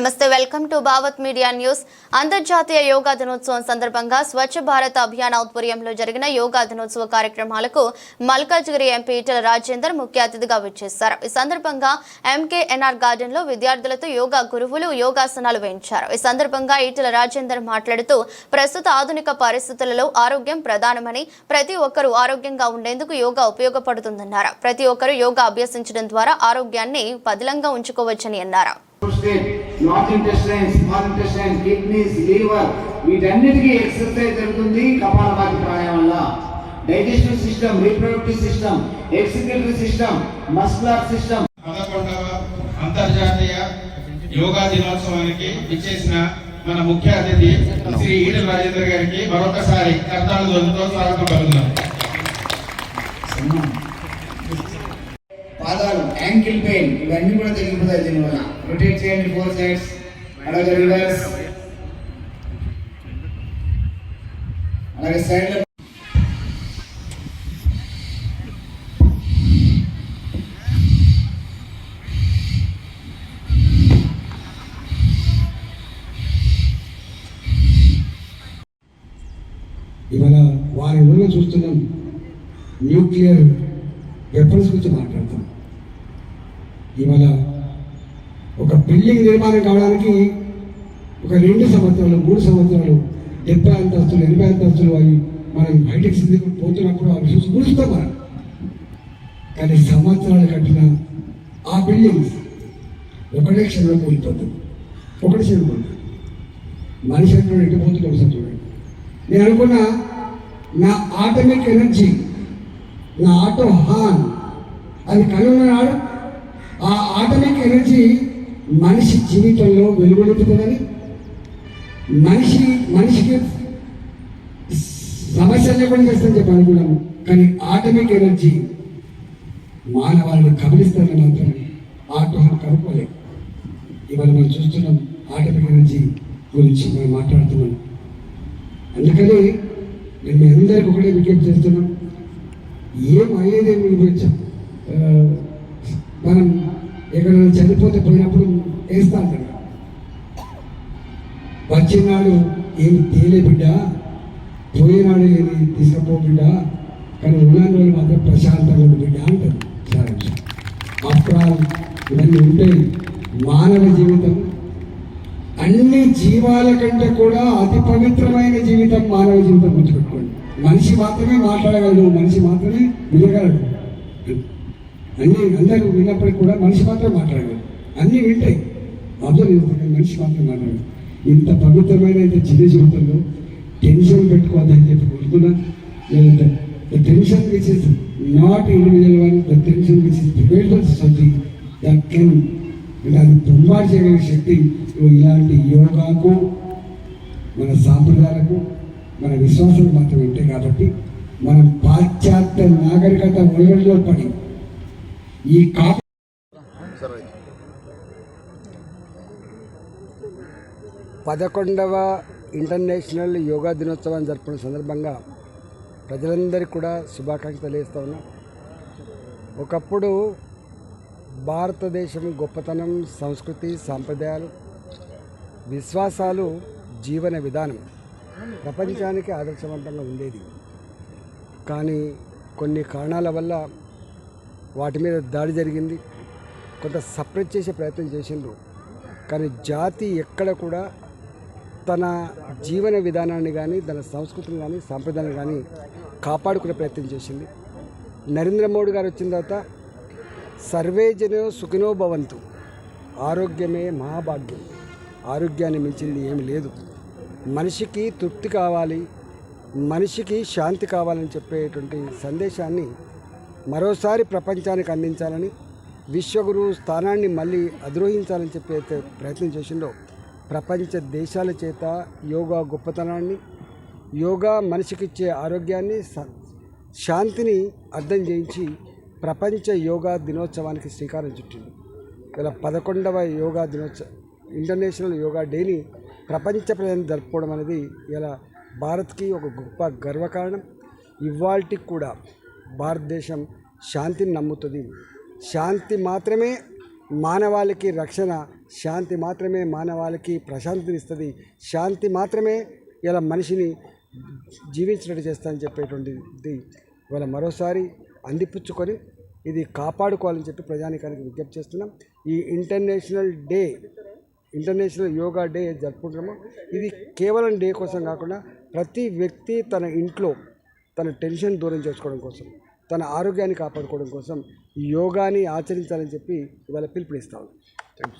నమస్తే welcome to Bhavat Media News. అంతర్జాతీయ యోగా దినోత్సవం సందర్భంగా స్వచ్ఛ భారత్ అభియాన్ ఆధ్వర్యంలో జరిగిన యోగా దినోత్సవ కార్యక్రమాలకు మల్కాజ్గిరి ఎంపీ ఈటల రాజేందర్ ముఖ్య అతిథిగా విచ్చేశారు. ఈ సందర్భంగా ఎంకేఎన్ఆర్ గార్డెన్లో విద్యార్థులతో యోగా గురువులు యోగాసనాలు వేయించారు. ఈ సందర్భంగా ఈటల రాజేందర్ మాట్లాడుతూ ప్రస్తుత ఆధునిక పరిస్థితులలో ఆరోగ్యం ప్రధానమని ప్రతి ఒక్కరూ ఆరోగ్యంగా ఉండేందుకు యోగా ఉపయోగపడుతుందన్నారు. ప్రతి ఒక్కరూ యోగా అభ్యసించడం ద్వారా ఆరోగ్యాన్ని పదిలంగా ఉంచుకోవచ్చని అన్నారు. State large intestine small intestine kidneys liver వీటన్నిటికీ ఎక్సర్సైజ్ జరుగుతుంది కపాలభాతి ప్రాణాయామం వల్ల. Digestive system reproductive system executive system muscular system పదకొండవ అంతర్జాతీయ యోగా దినోత్సవానికి విచ్చేసిన మన ముఖ్య అతిథి శ్రీ ఈటల రాజేందర్ గారికి మరొకసారి కర్తాల స్వాగతం పలుకుతున్నాం. పాదాలు యాంకిల్ పెయిన్ ఇవన్నీ కూడా తగ్గిపోతాయి దీనివల్ల. రొటేట్ చేయండి ఫోర్ సైడ్స్ అలాగే రివర్స్ అలాగే సైడ్ ఇవాళ వారి రోజులు చూస్తున్నాం న్యూక్లియర్ వెపన్స్ గురించి మాట్లాడతాం ఇవాళ ఒక బిల్డింగ్ నిర్మాణం కావడానికి ఒక రెండు సంవత్సరాలు మూడు సంవత్సరాలు డెబ్బై అంతస్తులు ఎనభై అంతస్తులు అవి మనం బయటకు సిటీ పోతున్నప్పుడు అవి చూసి ముడుస్తాం మనం. కానీ సంవత్సరాలు కట్టిన ఆ బిల్డింగ్స్ ఒకటే క్షణంలో కూలిపోతుంది ఒకటి క్షణం మనిషి అంటే ఎటు ఒకసారి చూడండి. నేను అనుకున్న నా ఆటమిక్ ఎనర్జీ నా ఆటో హాన్ అది కనుగొన్నాడు ఆ ఆటమిక్ ఎనర్జీ మనిషి జీవితంలో వెలువడుతుందని మనిషి మనిషికి సమస్యలు లేకుండా చేస్తాను చెప్పి అనుకున్నాము. కానీ ఆటమిక్ ఎనర్జీ మానవాళిని కబలిస్తారని మాత్రం ఆటోహం కనుక్కోలేదు. ఇవాళ మనం చూస్తున్నాం ఆటమిక్ ఎనర్జీ గురించి మనం మాట్లాడుతున్నాం. అందుకని నేను మీ అందరికి ఒకటే విజ్ఞప్తి చేస్తున్నాం ఏం అయ్యేదే మీ గురించి ఇక్కడ చనిపోతే పోయినప్పుడు వేస్తా అంటాడు. వచ్చినాడు ఏమి తేలే బిడ్డ పోయినాడు ఏమి తీసుకపో బిడ్డ కానీ ఉన్న రోజులు మాత్రం ప్రశాంతంగా ఉంది బిడ్డ అంటారు సారాంశం. ఆఫ్టర్ ఇవన్నీ ఉంటాయి. మానవ జీవితం అన్ని జీవాల కంటే కూడా అతి పవిత్రమైన జీవితం మానవ జీవితం గుర్తుపెట్టుకోండి. మనిషి మాత్రమే మాట్లాడగలడు మనిషి మాత్రమే వినగలడు అన్ని అందరూ విన్నప్పటికీ కూడా మనిషి మాత్రం మాట్లాడలేదు అన్నీ వింటాయి. అబ్జర్వ్ చేస్తాను మనిషి మాత్రం మాట్లాడగలడు ఇంత పవిత్రమైన ఇంత చిన్న జీవితంలో టెన్షన్ పెట్టుకోవద్దని చెప్పి కోరుతున్నా లేదంటే the tension which is not individual one the tension which is prepared society that can అంటే అది దుర్మార్ చేయగలిగే శక్తి ఇలాంటి యోగాకు మన సాంప్రదాయాలకు మన విశ్వాసం మాత్రమే ఉంటాయి కాబట్టి మనం పాశ్చాత్య నాగరికత ఒళ్ళలో పడి ఈ కాపు పదకొండవ ఇంటర్నేషనల్ యోగా దినోత్సవాన్ని జరుపుకున్న సందర్భంగా ప్రజలందరికీ కూడా శుభాకాంక్షలు తెలియజేస్తా ఉన్నాం. ఒకప్పుడు భారతదేశం గొప్పతనం సంస్కృతి సాంప్రదాయాలు విశ్వాసాలు జీవన విధానం ప్రపంచానికి ఆదర్శవంతంగా ఉండేది. కానీ కొన్ని కారణాల వల్ల వాటి మీద దాడి జరిగింది. కొంత సపరేట్ చేసే ప్రయత్నం చేసిండ్రు. కానీ జాతి ఎక్కడ కూడా తన జీవన విధానాన్ని కానీ తన సంస్కృతిని కానీ సాంప్రదాయాన్ని కానీ కాపాడుకునే ప్రయత్నం చేసింది. నరేంద్ర మోడీ గారు వచ్చిన తర్వాత సర్వే జనో సుఖినో భవంతు ఆరోగ్యమే మహాభాగ్యం. ఆరోగ్యాన్ని మించింది ఏమి లేదు. మనిషికి తృప్తి కావాలి మనిషికి శాంతి కావాలని చెప్పేటువంటి సందేశాన్ని మరోసారి ప్రపంచానికి అందించాలని విశ్వగురు స్థానాన్ని మళ్ళీ అధిరోహించాలని చెప్పే ప్రయత్నం చేసిందో ప్రపంచ దేశాల చేత యోగా గొప్పతనాన్ని యోగా మనిషికిచ్చే ఆరోగ్యాన్ని స- శాంతిని అర్థం చేయించి ప్రపంచ యోగా దినోత్సవానికి శ్రీకారం చుట్టింది. ఇలా పదకొండవ యోగా దినోత్సవ ఇంటర్నేషనల్ యోగా డేని ప్రపంచ ప్రజలను జరుపుకోవడం అనేది ఇలా భారత్కి ఒక గొప్ప గర్వకారణం. ఇవాళకి కూడా భారతదేశం శాంతిని నమ్ముతుంది. శాంతి మాత్రమే మానవాళికి రక్షణ శాంతి మాత్రమే మానవాళికి ప్రశాంతినిస్తుంది శాంతి మాత్రమే ఇలా మనిషిని జీవించినట్టు చేస్తానని చెప్పేటువంటిది ఇవాళ మరోసారి అందిపుచ్చుకొని ఇది కాపాడుకోవాలని చెప్పి ప్రజానికానికి విజ్ఞప్తి చేస్తున్నాం. ఈ international day international yoga day జరుపుకుంటున్నాము. ఇది కేవలం డే కోసం కాకుండా ప్రతి వ్యక్తి తన ఇంట్లో తన టెన్షన్ దూరం చేసుకోవడం కోసం తన ఆరోగ్యాన్ని కాపాడుకోవడం కోసం యోగాని ఆచరించాలని చెప్పి ఇవాళ పిలుపునిస్తాను థ్యాంక్ యూ